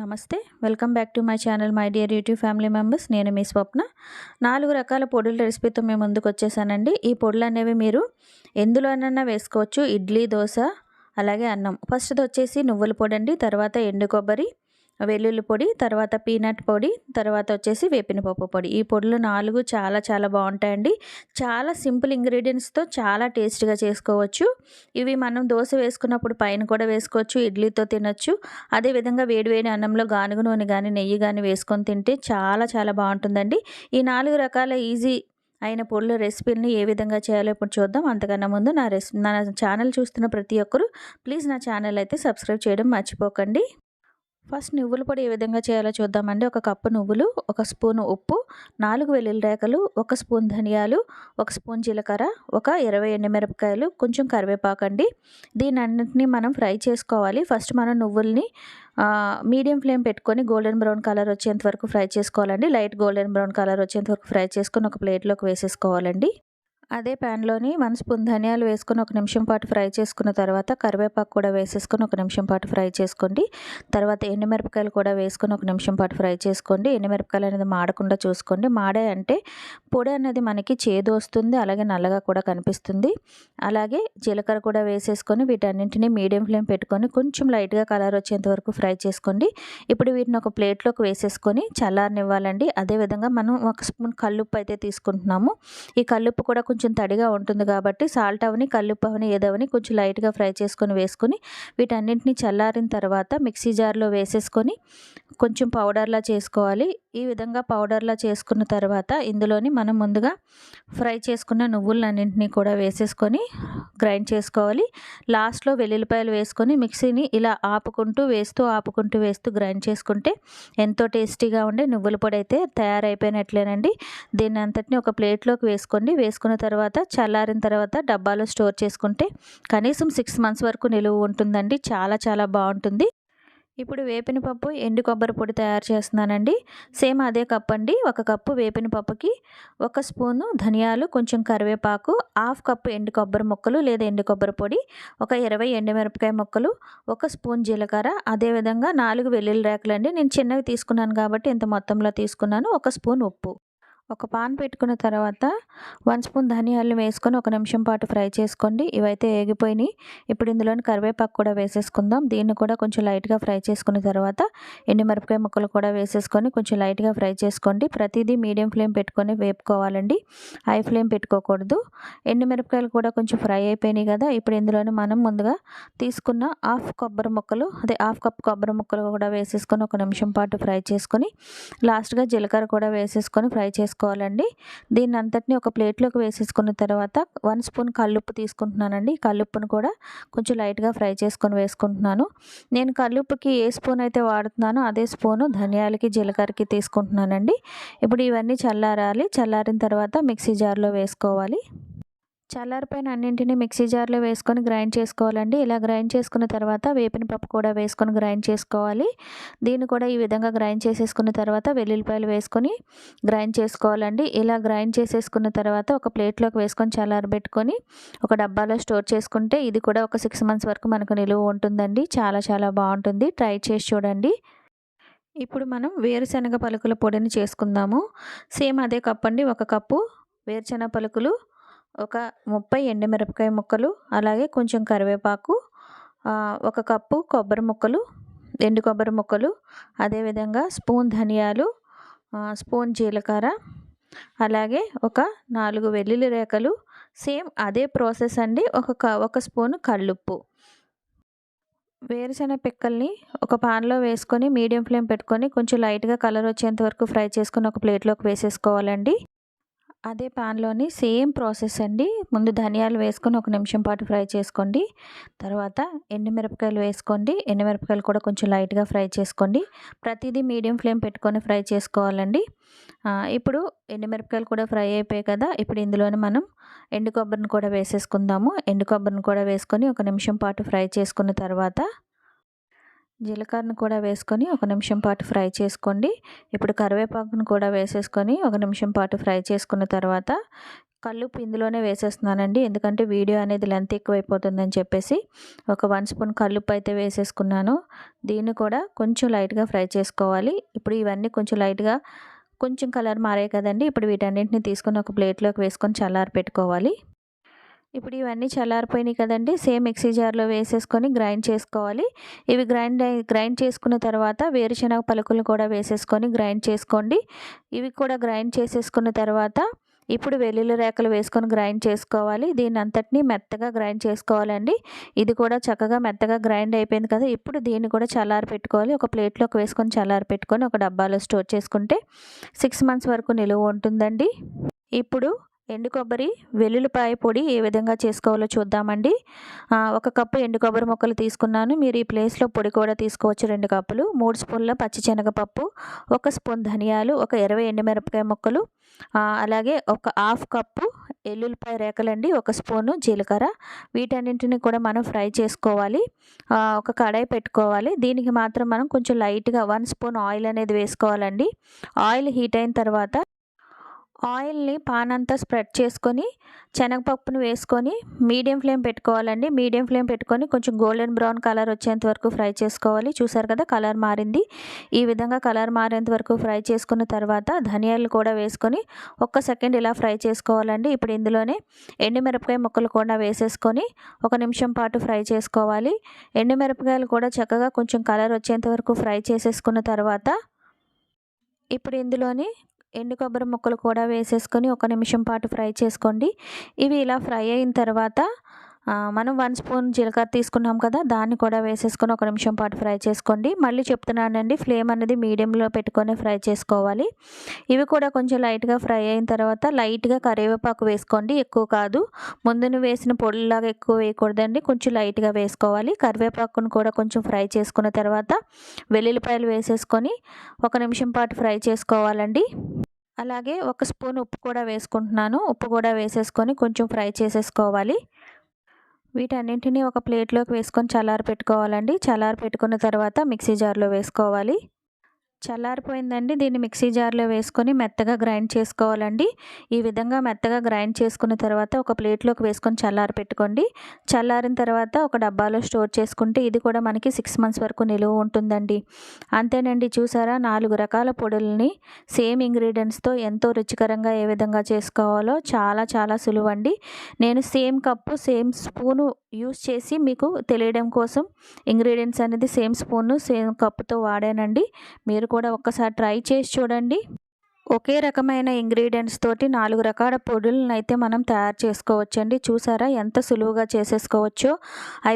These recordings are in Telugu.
నమస్తే welcome back to my channel my dear YouTube family members. నేను మీ స్వప్న. నాలుగు రకాల పొడుల రెసిపీతో మేము ముందుకు వచ్చేసానండి. ఈ పొడులు అనేవి మీరు ఎందులోనైనా వేసుకోవచ్చు. ఇడ్లీ దోశ అలాగే అన్నం. ఫస్ట్ది వచ్చేసి నువ్వుల పొడి అండి తర్వాత ఎండు కొబ్బరి వెల్లుల్లి పొడి తర్వాత పీనట్ పొడి తర్వాత వచ్చేసి వేపిన పప్పు పొడి. ఈ పొడులు నాలుగు చాలా చాలా బాగుంటాయండి. చాలా సింపుల్ ఇంగ్రీడియంట్స్తో చాలా టేస్ట్గా చేసుకోవచ్చు. ఇవి మనం దోశ వేసుకున్నప్పుడు పైన కూడా వేసుకోవచ్చు ఇడ్లీతో తినొచ్చు. అదేవిధంగా వేడివేడి అన్నంలో గానుగ నూనె కానీ నెయ్యి కానీ వేసుకొని తింటే చాలా చాలా బాగుంటుందండి. ఈ నాలుగు రకాల ఈజీ అయిన పొడుల రెసిపీని ఏ విధంగా చేయాలో ఇప్పుడు చూద్దాం. అంతకన్నా ముందు నా రెసి నా ఛానల్ చూస్తున్న ప్రతి ఒక్కరు ప్లీజ్ నా ఛానల్ అయితే సబ్స్క్రైబ్ చేయడం మర్చిపోకండి. ఫస్ట్ నువ్వుల పొడి ఏ విధంగా చేయాలో చూద్దామండి. ఒక కప్పు నువ్వులు ఒక స్పూన్ ఉప్పు నాలుగు వెల్లుల్లి రేకలు ఒక స్పూన్ ధనియాలు ఒక స్పూన్ జీలకర్ర ఒక ఇరవై ఎండుమిరపకాయలు కొంచెం కరివేపాకు అండి. దీని అన్నింటినీ మనం ఫ్రై చేసుకోవాలి. ఫస్ట్ మనం నువ్వుల్ని మీడియం ఫ్లేమ్ పెట్టుకొని గోల్డెన్ బ్రౌన్ కలర్ వచ్చేంత వరకు ఫ్రై చేసుకోవాలండి. లైట్ గోల్డెన్ బ్రౌన్ కలర్ వచ్చేంత వరకు ఫ్రై చేసుకొని ఒక ప్లేట్లోకి వేసేసుకోవాలండి. అదే ప్యాన్లోని వన్ స్పూన్ ధనియాలు వేసుకొని ఒక నిమిషం పాటు ఫ్రై చేసుకున్న తర్వాత కరివేపాకు కూడా వేసేసుకొని ఒక నిమిషం పాటు ఫ్రై చేసుకోండి. తర్వాత ఎండుమిరపకాయలు కూడా వేసుకొని ఒక నిమిషం పాటు ఫ్రై చేసుకోండి. ఎండుమిరపకాయలు అనేది మాడకుండా చూసుకోండి. మాడే అంటే పొడి అనేది మనకి చేదు వస్తుంది అలాగే నల్లగా కూడా కనిపిస్తుంది. అలాగే జీలకర్ర కూడా వేసేసుకొని వీటన్నింటినీ మీడియం ఫ్లేమ్ పెట్టుకొని కొంచెం లైట్గా కలర్ వచ్చేంత వరకు ఫ్రై చేసుకోండి. ఇప్పుడు వీటిని ఒక ప్లేట్లోకి వేసేసుకొని చల్లారనివ్వాలండి. అదేవిధంగా మనం ఒక స్పూన్ కల్లుప్పు అయితే తీసుకుంటున్నాము. ఈ కల్లుప్పు కూడా కొంచెం కొంచెం తడిగా ఉంటుంది కాబట్టి సాల్ట్ అవని కల్లుప్పు అవని ఏదవని కొంచెం లైట్గా ఫ్రై చేసుకొని వేసుకొని వీటన్నింటినీ చల్లారిన తర్వాత మిక్సీ జార్లో వేసేసుకొని కొంచెం పౌడర్లా చేసుకోవాలి. ఈ విధంగా పౌడర్లా చేసుకున్న తర్వాత ఇందులోని మనం ముందుగా ఫ్రై చేసుకున్న నువ్వులన్నింటినీ కూడా వేసేసుకొని గ్రైండ్ చేసుకోవాలి. లాస్ట్లో వెల్లుల్లిపాయలు వేసుకొని మిక్సీని ఇలా ఆపుకుంటూ వేస్తూ ఆపుకుంటూ వేస్తూ గ్రైండ్ చేసుకుంటే ఎంతో టేస్టీగా ఉండే నువ్వుల పొడి అయితే తయారైపోయినట్లేనండి. దీన్ని అంతటిని ఒక ప్లేట్లోకి వేసుకోండి. వేసుకున్న తర్వాత చల్లారిన తర్వాత డబ్బాలో స్టోర్ చేసుకుంటే కనీసం సిక్స్ మంత్స్ వరకు నిలువ ఉంటుందండి. చాలా చాలా బాగుంటుంది. ఇప్పుడు వేపిన పప్పు ఎండు కొబ్బరి పొడి తయారు చేస్తున్నానండి. సేమ్ అదే కప్ అండి ఒక కప్పు వేపిన పప్పుకి ఒక స్పూను ధనియాలు కొంచెం కరివేపాకు హాఫ్ కప్పు ఎండు కొబ్బరి ముక్కలు లేదా ఎండు కొబ్బరి పొడి ఒక ఇరవై ఎండుమిరపకాయ ముక్కలు ఒక స్పూన్ జీలకర్ర అదేవిధంగా నాలుగు వెల్లుల్లి రేకలు అండి నేను చిన్నవి తీసుకున్నాను కాబట్టి ఇంత మొత్తంలో తీసుకున్నాను. ఒక స్పూన్ ఉప్పు. ఒక పాన్ పెట్టుకున్న తర్వాత వన్ స్పూన్ ధనియాలు వేసుకొని ఒక నిమిషం పాటు ఫ్రై చేసుకోండి. ఇవైతే ఏగిపోయినాయి. ఇప్పుడు ఇందులోని కరివేపాకు కూడా వేసేసుకుందాం. దీన్ని కూడా కొంచెం లైట్గా ఫ్రై చేసుకున్న తర్వాత ఎండుమిరపకాయ ముక్కలు కూడా వేసేసుకొని కొంచెం లైట్గా ఫ్రై చేసుకోండి. ప్రతిదీ మీడియం ఫ్లేమ్ పెట్టుకొని వేపుకోవాలండి. హై ఫ్లేమ్ పెట్టుకోకూడదు. ఎండుమిరపకాయలు కూడా కొంచెం ఫ్రై అయిపోయినాయి కదా. ఇప్పుడు ఇందులోని మనం ముందుగా తీసుకున్న హాఫ్ కొబ్బరి ముక్కలు అదే హాఫ్ కప్ కొబ్బరి ముక్కలు కూడా వేసేసుకొని ఒక నిమిషం పాటు ఫ్రై చేసుకొని లాస్ట్గా జీలకర్ర కూడా వేసేసుకొని ఫ్రై చేసుకొని వేసుకోవాలండి. దీన్ని అంతటిని ఒక ప్లేట్లోకి వేసేసుకున్న తర్వాత వన్ స్పూన్ కల్లుప్పు తీసుకుంటున్నానండి. కల్లుప్పును కూడా కొంచెం లైట్గా ఫ్రై చేసుకొని వేసుకుంటున్నాను. నేను కల్లుప్పుకి ఏ స్పూన్ అయితే వాడుతున్నానో అదే స్పూను ధనియాలకి జీలకర్రకి తీసుకుంటున్నానండి. ఇప్పుడు ఇవన్నీ చల్లారాలి. చల్లారిన తర్వాత మిక్సీ జార్లో వేసుకోవాలి. చల్లారిపోయిన అన్నింటినీ మిక్సీ జార్లో వేసుకొని గ్రైండ్ చేసుకోవాలండి. ఇలా గ్రైండ్ చేసుకున్న తర్వాత వేపిన పప్పు కూడా వేసుకొని గ్రైండ్ చేసుకోవాలి. దీన్ని కూడా ఈ విధంగా గ్రైండ్ చేసేసుకున్న తర్వాత వెల్లుల్లిపాయలు వేసుకొని గ్రైండ్ చేసుకోవాలండి. ఇలా గ్రైండ్ చేసేసుకున్న తర్వాత ఒక ప్లేట్లోకి వేసుకొని చల్లారబెట్టుకొని ఒక డబ్బాలో స్టోర్ చేసుకుంటే ఇది కూడా ఒక సిక్స్ మంత్స్ వరకు మనకు నిలువ ఉంటుందండి. చాలా చాలా బాగుంటుంది. ట్రై చేసి చూడండి. ఇప్పుడు మనం వేరుశనగ పలుకుల పొడిని చేసుకుందాము. సేమ్ అదే కప్పు అండి ఒక కప్పు వేరుశనగ పలుకులు ఒక ముప్పై ఎండుమిరపకాయ ముక్కలు అలాగే కొంచెం కరివేపాకు ఒక కప్పు కొబ్బరి ముక్కలు ఎండు కొబ్బరి ముక్కలు అదేవిధంగా స్పూన్ ధనియాలు స్పూన్ జీలకర్ర అలాగే ఒక నాలుగు వెల్లుల్లి రేఖలు సేమ్ అదే ప్రాసెస్ అండి ఒక ఒక స్పూన్ కల్లుప్పు వేరుశెనగ పిక్కల్ని ఒక పాన్లో వేసుకొని మీడియం ఫ్లేమ్ పెట్టుకొని కొంచెం లైట్గా కలర్ వచ్చేంత వరకు ఫ్రై చేసుకొని ఒక ప్లేట్లోకి వేసేసుకోవాలండి. అదే పాన్లోని సేమ్ ప్రాసెస్ అండి. ముందు ధనియాలు వేసుకొని ఒక నిమిషం పాటు ఫ్రై చేసుకోండి. తర్వాత ఎండుమిరపకాయలు వేసుకోండి. ఎండుమిరపకాయలు కూడా కొంచెం లైట్గా ఫ్రై చేసుకోండి. ప్రతిదీ మీడియం ఫ్లేమ్ పెట్టుకొని ఫ్రై చేసుకోవాలండి. ఇప్పుడు ఎండుమిరపకాయలు కూడా ఫ్రై అయిపోయాయి కదా! ఇప్పుడు ఇందులోనే మనం ఎండు కొబ్బరిని కూడా వేసేసుకుందాము. ఎండు కొబ్బరిని కూడా వేసుకొని ఒక నిమిషం పాటు ఫ్రై చేసుకున్న తర్వాత జీలకర్రను కూడా వేసుకొని ఒక నిమిషం పాటు ఫ్రై చేసుకోండి. ఇప్పుడు కరివేపాకును కూడా వేసేసుకొని ఒక నిమిషం పాటు ఫ్రై చేసుకున్న తర్వాత కల్లుప్పు ఇందులోనే వేసేస్తున్నానండి. ఎందుకంటే వీడియో అనేది లెంత్ ఎక్కువైపోతుందని చెప్పేసి ఒక వన్ స్పూన్ కల్లుప్పు అయితే వేసేసుకున్నాను. దీన్ని కూడా కొంచెం లైట్గా ఫ్రై చేసుకోవాలి. ఇప్పుడు ఇవన్నీ కొంచెం లైట్గా కొంచెం కలర్ మారాయి కదండి. ఇప్పుడు వీటన్నింటిని తీసుకొని ఒక ప్లేట్లోకి వేసుకొని చల్లారి పెట్టుకోవాలి ఇప్పుడు ఇవన్నీ చల్లారిపోయినాయి కదండి. సేమ్ మిక్సీ జార్లో వేసేసుకొని గ్రైండ్ చేసుకోవాలి. ఇవి గ్రైండ్ గ్రైండ్ చేసుకున్న తర్వాత వేరుశనగ పలుకులు కూడా వేసేసుకొని గ్రైండ్ చేసుకోండి. ఇవి కూడా గ్రైండ్ చేసేసుకున్న తర్వాత ఇప్పుడు వెల్లుల్లి రేకలు వేసుకొని గ్రైండ్ చేసుకోవాలి. దీని అంతటినీ మెత్తగా గ్రైండ్ చేసుకోవాలండి. ఇది కూడా చక్కగా మెత్తగా గ్రైండ్ అయిపోయింది కదా. ఇప్పుడు దీన్ని కూడా చల్లారి పెట్టుకోవాలి. ఒక ప్లేట్లోకి వేసుకొని చల్లారి పెట్టుకొని ఒక డబ్బాలో స్టోర్ చేసుకుంటే సిక్స్ మంత్స్ వరకు నిలువ ఉంటుందండి. ఇప్పుడు ఎండు కొబ్బరి వెల్లుల్లిపాయ పొడి ఏ విధంగా చేసుకోవాలో చూద్దామండి. ఒక కప్పు ఎండు కొబ్బరి మొక్కలు తీసుకున్నాను. మీరు ఈ ప్లేస్లో పొడి కూడా తీసుకోవచ్చు. రెండు కప్పులు. మూడు స్పూన్ల పచ్చిశనగపప్పు ఒక స్పూన్ ధనియాలు ఒక ఇరవై ఎండుమిరపకాయ ముక్కలు అలాగే ఒక హాఫ్ కప్పు ఎల్లుల్లిపాయ రేకలండి ఒక స్పూను జీలకర్ర. వీటన్నింటిని కూడా మనం ఫ్రై చేసుకోవాలి. ఒక కడాయి పెట్టుకోవాలి. దీనికి మాత్రం మనం కొంచెం లైట్గా వన్ స్పూన్ ఆయిల్ అనేది వేసుకోవాలండి. ఆయిల్ హీట్ అయిన తర్వాత ఆయిల్ని పాన్ అంతా స్ప్రెడ్ చేసుకొని శనగపప్పును వేసుకొని మీడియం ఫ్లేమ్ పెట్టుకోవాలండి. మీడియం ఫ్లేమ్ పెట్టుకొని కొంచెం గోల్డెన్ బ్రౌన్ కలర్ వచ్చేంత వరకు ఫ్రై చేసుకోవాలి. చూసారు కదా కలర్ మారింది. ఈ విధంగా కలర్ మారేంత వరకు ఫ్రై చేసుకున్న తర్వాత ధనియాలు కూడా వేసుకొని ఒక్క సెకండ్ ఇలా ఫ్రై చేసుకోవాలండి. ఇప్పుడు ఇందులోనే ఎండుమిరపకాయ ముక్కలు కూడా వేసేసుకొని ఒక నిమిషం పాటు ఫ్రై చేసుకోవాలి. ఎండుమిరపకాయలు కూడా చక్కగా కొంచెం కలర్ వచ్చేంత వరకు ఫ్రై చేసేసుకున్న తర్వాత ఇప్పుడు ఇందులోని ఎండు కొబ్బరి ముక్కలు కూడా వేసేసుకొని ఒక నిమిషం పాటు ఫ్రై చేసుకోండి. ఇవి ఇలా ఫ్రై అయిన తర్వాత మనం వన్ స్పూన్ జీలకర్ర తీసుకున్నాం కదా దాన్ని కూడా వేసేసుకొని ఒక నిమిషం పాటు ఫ్రై చేసుకోండి. మళ్ళీ చెప్తున్నానండి ఫ్లేమ్ అనేది మీడియంలో పెట్టుకొని ఫ్రై చేసుకోవాలి. ఇవి కూడా కొంచెం లైట్గా ఫ్రై అయిన తర్వాత లైట్గా కరివేపాకు వేసుకోండి ఎక్కువ కాదు. ముందును వేసిన పొడిలాగా ఎక్కువ వేయకూడదండి కొంచెం లైట్గా వేసుకోవాలి. కరివేపాకును కూడా కొంచెం ఫ్రై చేసుకున్న తర్వాత వెల్లుల్లిపాయలు వేసేసుకొని ఒక నిమిషం పాటు ఫ్రై చేసుకోవాలండి. అలాగే ఒక స్పూన్ ఉప్పు కూడా వేసుకుంటున్నాను. ఉప్పు కూడా వేసేసుకొని కొంచెం ఫ్రై చేసేసుకోవాలి. వీటన్నింటినీ ఒక ప్లేట్లోకి వేసుకొని చల్లారి పెట్టుకోవాలండి చల్లారి పెట్టుకున్న తర్వాత మిక్సీ జార్లో వేసుకోవాలి. చల్లారిపోయిందండి. దీన్ని మిక్సీ జార్లో వేసుకొని మెత్తగా గ్రైండ్ చేసుకోవాలండి. ఈ విధంగా మెత్తగా గ్రైండ్ చేసుకున్న తర్వాత ఒక ప్లేట్లోకి వేసుకొని చల్లారి పెట్టుకోండి. చల్లారిన తర్వాత ఒక డబ్బాలో స్టోర్ చేసుకుంటే ఇది కూడా మనకి సిక్స్ మంత్స్ వరకు నిలువ ఉంటుందండి. అంతేనండి చూసారా? నాలుగు రకాల పొడుల్ని సేమ్ ఇంగ్రీడియంట్స్తో ఎంతో రుచికరంగా ఏ విధంగా చేసుకోవాలో చాలా చాలా సులువండి. నేను same cup same spoon use చేసి మీకు తెలియడం కోసం ఇంగ్రీడియంట్స్ అనేది సేమ్ స్పూను సేమ్ కప్పుతో వాడానండి. మీరు కూడా ఒక్కసారి ట్రై చేసి చూడండి. ఒకే రకమైన ఇంగ్రీడియంట్స్ తోటి నాలుగు రకాల పొడులను అయితే మనం తయారు చేసుకోవచ్చండి. చూసారా? ఎంత సులువుగా చేసేసుకోవచ్చో.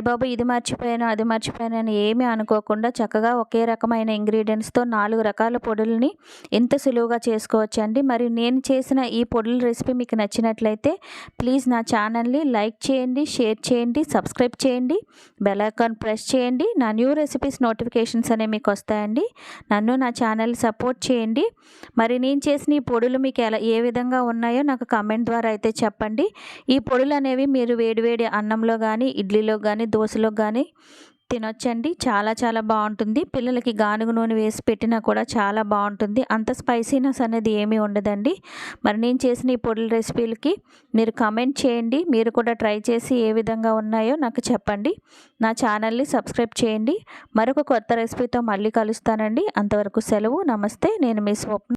బాబు ఇది మర్చిపోయాను అది మర్చిపోయాను అని ఏమీ అనుకోకుండా చక్కగా ఒకే రకమైన ఇంగ్రీడియంట్స్తో నాలుగు రకాల పొడుల్ని ఎంత సులువుగా చేసుకోవచ్చండి. మరి నేను చేసిన ఈ పొడుల రెసిపీ మీకు నచ్చినట్లయితే ప్లీజ్ నా ఛానల్ని లైక్ చేయండి షేర్ చేయండి సబ్స్క్రైబ్ చేయండి బెల్ ఐకాన్ ప్రెస్ చేయండి. నా న్యూ రెసిపీస్ నోటిఫికేషన్స్ అనేవి మీకు వస్తాయండి. నన్ను నా ఛానల్ సపోర్ట్ చేయండి. మరి నేను నేను చేసిన ఈ పొడులు మీకు ఎలా ఏ విధంగా ఉన్నాయో నాకు కమెంట్ ద్వారా అయితే చెప్పండి. ఈ పొడులు అనేవి మీరు వేడివేడి అన్నంలో కానీ ఇడ్లీలో కానీ దోశలో కానీ తినొచ్చండి. చాలా చాలా బాగుంటుంది. పిల్లలకి గానుగు నూనె వేసి పెట్టినా కూడా చాలా బాగుంటుంది. అంత స్పైసీనెస్ అనేది ఏమీ ఉండదండి. మరి నేను చేసిన ఈ పొడుల రెసిపీలకి మీరు కమెంట్ చేయండి. మీరు కూడా ట్రై చేసి ఏ విధంగా ఉన్నాయో నాకు చెప్పండి. నా ఛానల్ని సబ్స్క్రైబ్ చేయండి. మరొక కొత్త రెసిపీతో మళ్ళీ కలుస్తానండి. అంతవరకు సెలవు. నమస్తే. నేను మీ స్వప్న